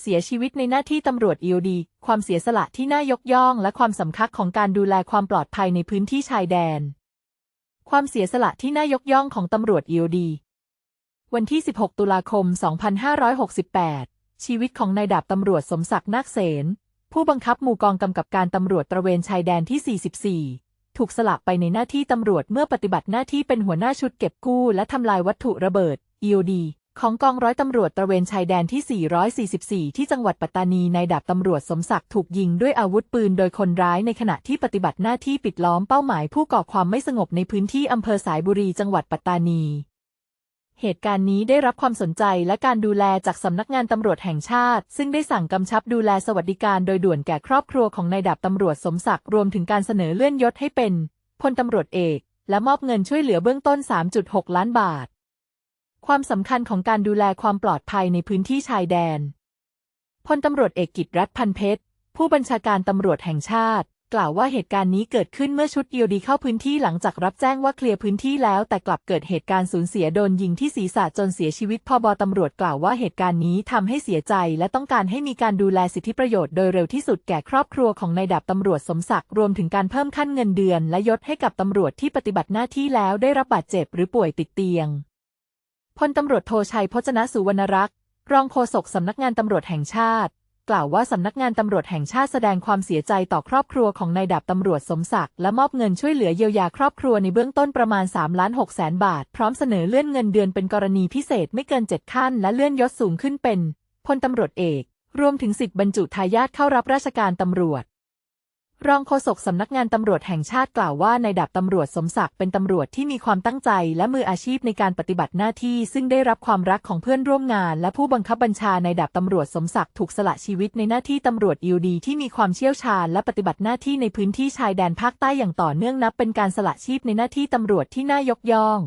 เสียชีวิตในหน้าที่ตำรวจ EOD ความเสียสละที่น่ายกย่องและความสำคัญของการดูแลความปลอดภัยในพื้นที่ชายแดน ความเสียสละที่น่ายกย่องของตำรวจ EOD วันที่ 16 ตุลาคม 2568 ชีวิตของนายดาบตำรวจสมศักดิ์นาคเสน ผู้บังคับหมู่กองกำกับการตำรวจตระเวนชายแดนที่ 44ถูกสละไปในหน้าที่ตำรวจเมื่อปฏิบัติหน้าที่เป็นหัวหน้าชุดเก็บกู้และทำลายวัตถุระเบิด EOD ของกองร้อยตำรวจตระเวนชายแดนที่ 444 ที่จังหวัดปัตตานีนายดาบตำรวจสมศักดิ์ถูกยิงด้วยอาวุธปืนโดยคนร้ายในขณะที่ปฏิบัติหน้าที่ปิดล้อมเป้าหมายผู้ก่อความไม่สงบในพื้นที่อำเภอสายบุรีจังหวัดปัตตานี เหตุการณ์นี้ได้รับความสนใจและการดูแลจากสำนักงานตำรวจแห่งชาติ ซึ่งได้สั่งกำชับดูแลสวัสดิการโดยด่วนแก่ครอบครัวของนายดาบตำรวจสมศักดิ์รวมถึงการเสนอเลื่อนยศให้เป็นพลตำรวจเอก และมอบเงินช่วยเหลือเบื้องต้น 3.6 ล้านบาท ความสำคัญของการดูแลความปลอดภัยในพื้นที่ชายแดน พลตำรวจเอกกิตรัฐพันเพชร ผู้บัญชาการตำรวจแห่งชาติ กล่าวว่าเหตุการณ์นี้เกิดขึ้นเมื่อชุดเอียวดีเข้าพื้นที่หลังจากรับแจ้งว่าเคลียร์พื้นที่แล้ว แต่กลับเกิดเหตุการณ์สูญเสียโดนยิงที่ศีรษะจนเสียชีวิตพอบตำรวจกล่าวว่าเหตุการณ์นี้ทำให้เสียใจ และต้องการให้มีการดูแลสิทธิประโยชน์โดยเร็วที่สุดแก่ครอบครัวของนายดาบตำรวจสมศักดิ์รวมถึงการเพิ่มขั้นเงินเดือน และยศให้กับตำรวจที่ปฏิบัติหน้าที่แล้วได้รับบาดเจ็บหรือป่วยติดเตียง พลตำรวจโทชัยพจนสุวรรณรักษ์ รองโฆษกสำนักงานตำรวจแห่งชาติ กล่าวว่าสำนักงานตำรวจแห่งชาติแสดงความเสียใจต่อครอบครัวของนายดาบตำรวจสมศักดิ์และมอบเงินช่วยเหลือเยียวยาครอบครัวในเบื้องต้นประมาณ3ล้าน6แสนบาท พร้อมเสนอเลื่อนเงินเดือนเป็นกรณีพิเศษไม่เกิน 7 ขั้น และเลื่อนยศสูงขึ้นเป็นพลตำรวจเอก รวมถึงสิทธิบรรจุทายาทเข้ารับราชการตำรวจ รองโฆษกสำนักงานตำรวจแห่งชาติกล่าวว่าในดาบตำรวจสมศักดิ์เป็นตำรวจที่มีความตั้งใจและมืออาชีพในการปฏิบัติหน้าที่ ซึ่งได้รับความรักของเพื่อนร่วมงาน และผู้บังคับบัญชาในดาบตำรวจสมศักดิ์ถูกสละชีวิตในหน้าที่ตำรวจยูดีที่มีความเชี่ยวชาญและปฏิบัติหน้าที่ในพื้นที่ชายแดนภาคใต้อย่างต่อเนื่องนับเป็นการสละชีพในหน้าที่ตำรวจที่น่ายกย่อง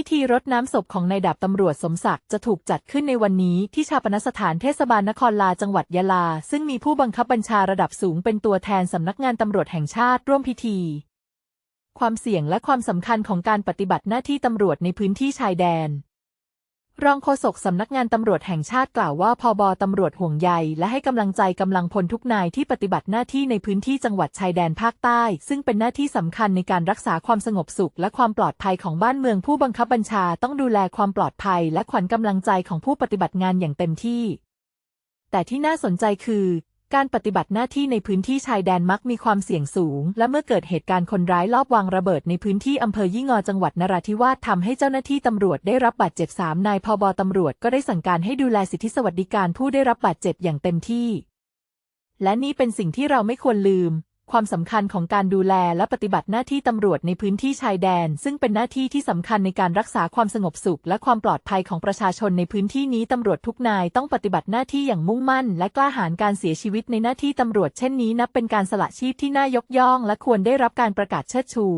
พิธีรดน้ำศพของนายดาบตำรวจสมศักดิ์จะถูกจัดขึ้นในวันนี้ที่ชาปนสถานเทศบาลนครลาจังหวัดยะลา ซึ่งมีผู้บังคับบัญชาระดับสูงเป็นตัวแทนสำนักงานตำรวจแห่งชาติร่วมพิธี ความเสี่ยงและความสำคัญของการปฏิบัติหน้าที่ตำรวจในพื้นที่ชายแดน รองโฆษกสำนักงานตำรวจแห่งชาติกล่าวว่าพอบตำรวจห่วงใยและให้กำลังใจกำลังพลทุกนายที่ปฏิบัติหน้าที่ในพื้นที่จังหวัดชายแดนภาคใต้ ซึ่งเป็นหน้าที่สำคัญในการรักษาความสงบสุข และความปลอดภัยของบ้านเมืองผู้บังคับบัญชาต้องดูแลความปลอดภัย และขวัญกำลังใจของผู้ปฏิบัติงานอย่างเต็มที่แต่ที่น่าสนใจคือ การปฏิบัติหน้าที่ในพื้นที่ชายแดนมักมีความเสี่ยงสูง และเมื่อเกิดเหตุการณ์คนร้ายลอบวางระเบิดในพื้นที่อำเภอยี่งอจังหวัดนราธิวาสทำให้เจ้าหน้าที่ตำรวจได้รับบาดเจ็บสามนายพบตำรวจก็ได้สั่งการให้ดูแลสิทธิสวัสดิการผู้ได้รับบาดเจ็บอย่างเต็มที่ และนี่เป็นสิ่งที่เราไม่ควรลืม ความสำคัญของการดูแลและปฏิบัติหน้าที่ตำรวจในพื้นที่ชายแดน ซึ่งเป็นหน้าที่ที่สำคัญในการรักษาความสงบสุข และความปลอดภัยของประชาชนในพื้นที่นี้ตำรวจทุกนายต้องปฏิบัติหน้าที่อย่างมุ่งมั่น และกล้าหาญการเสียชีวิตในหน้าที่ตำรวจเช่นนี้นับเป็นการสละชีพที่น่ายกย่อง และควรได้รับการประกาศเชิดชู